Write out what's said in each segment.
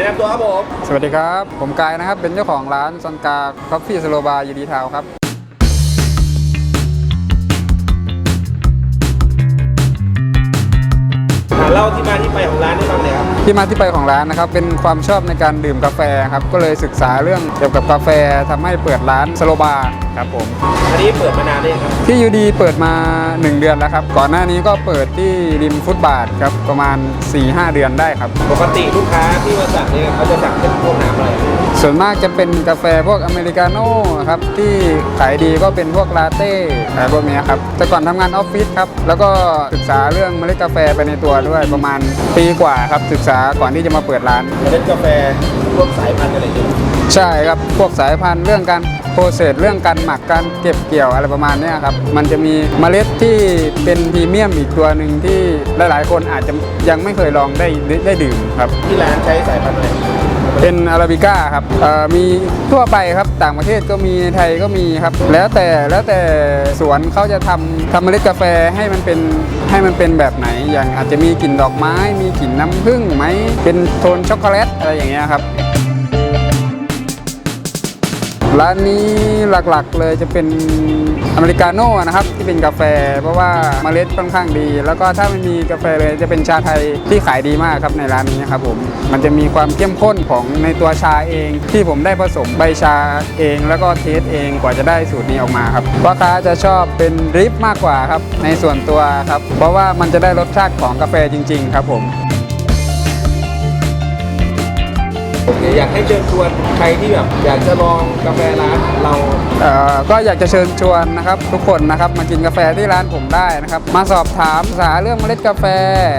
แนะนำตัวครับผม สวัสดีครับ ผมกายนะครับ เป็นเจ้าของร้านซันกาคอฟฟี่สโลบาร์ยูดีทาวครับอ่าเล่าที่มาที่ไปของร้านให้ฟังหน่อยครับ ที่มาที่ไปของร้านนะครับ เป็นความชอบในการดื่มกาแฟครับ ก็เลยศึกษาเรื่องเกี่ยวกับกาแฟทำให้เปิดร้านสโลบาร์ครับผมอันนี้เปิดมานานเลยงครับที่ยูดีเปิดมา 1 เดือนแล้วครับ ก่อนหน้านี้ก็เปิดที่ริมฟุตบาทครับประมาณ 4-5 เดือนได้ครับ ปกติลูกค้าที่มาสั่งเนี่ยเขาจะสั่งเป็นพวกน้ำอะไรส่วนมากจะเป็นกาแฟพวกอเมริกาโน่ครับที่ขายดีก็เป็นพวกลาเต้อะไรพวกเนี้ยครับแต่ก่อนทำงานออฟฟิศครับแล้วก็ศึกษาเรื่องเมล็ดกาแฟไปในตัวด้วยประมาณปีกว่าครับศึกษาก่อนที่จะมาเปิดร้านเมล็ดกาแฟพวกสาย ใช่ครับ พวกสายพันธุ์เรื่องการโปรเซสเรื่องการหมักการเก็บเกี่ยวอะไรประมาณเนี้ยครับ มันจะมีเมล็ดที่เป็นพรีเมียมอีกตัวหนึ่งที่หลาย ๆ คนอาจจะยังไม่เคยลองได้ได้ดื่มครับ ที่ร้านใช้สายพันธุ์อะไรเป็นอาราบิก้าครับเอ่อมีทั่วไปครับต่างประเทศก็มีในไทยก็มีครับ แล้วแต่แล้วแต่สวนเขาจะทำทำเมล็ดกาแฟให้มันเป็นให้มันเป็นแบบไหน อย่างอาจจะมีกลิ่นดอกไม้ มีกลิ่นน้ำผึ้งไหมเป็นโทนช็อกโกแลตอะไรอย่างเงี้ยครับ ร้านนี้หลักๆเลยจะเป็นอเมริกาโน่นะครับที่เป็นกาแฟ เพราะว่าเมล็ดค่อนข้างดี แล้วก็ถ้าไม่มีกาแฟเลยจะเป็นชาไทยที่ขายดีมากครับในร้านนี้ครับผมมันจะมีความเข้มข้นของในตัวชาเอง ที่ผมได้ผสมใบชาเอง แล้วก็เทสเองกว่าจะได้สูตรนี้ออกมาครับลูกค้าจะชอบเป็นดริปมากกว่าครับในส่วนตัวครับเพราะว่ามันจะได้รสชาติของกาแฟจริง ๆ ครับผม อยากให้เชิญชวนใครที่แบบอยากจะลองกาแฟร้านเราเอ่อก็อยากจะเชิญชวนนะครับทุกคนนะครับมากินกาแฟที่ร้านผมได้นะครับ มาสอบถามสาเรื่องเมล็ดกาแฟ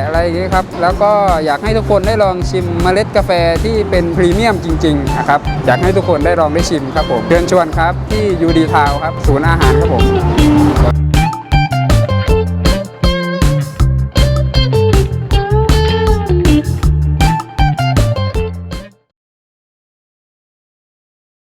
อะไรอย่างนี้ครับแล้วก็อยากให้ทุกคนได้ลองชิมเมล็ดกาแฟที่เป็นพรีเมียมจริงๆนะครับอยากให้ทุกคนได้ลองได้ชิมครับผมเชิญชวนครับที่ยูดีทาวครับศูนย์อาหารครับผม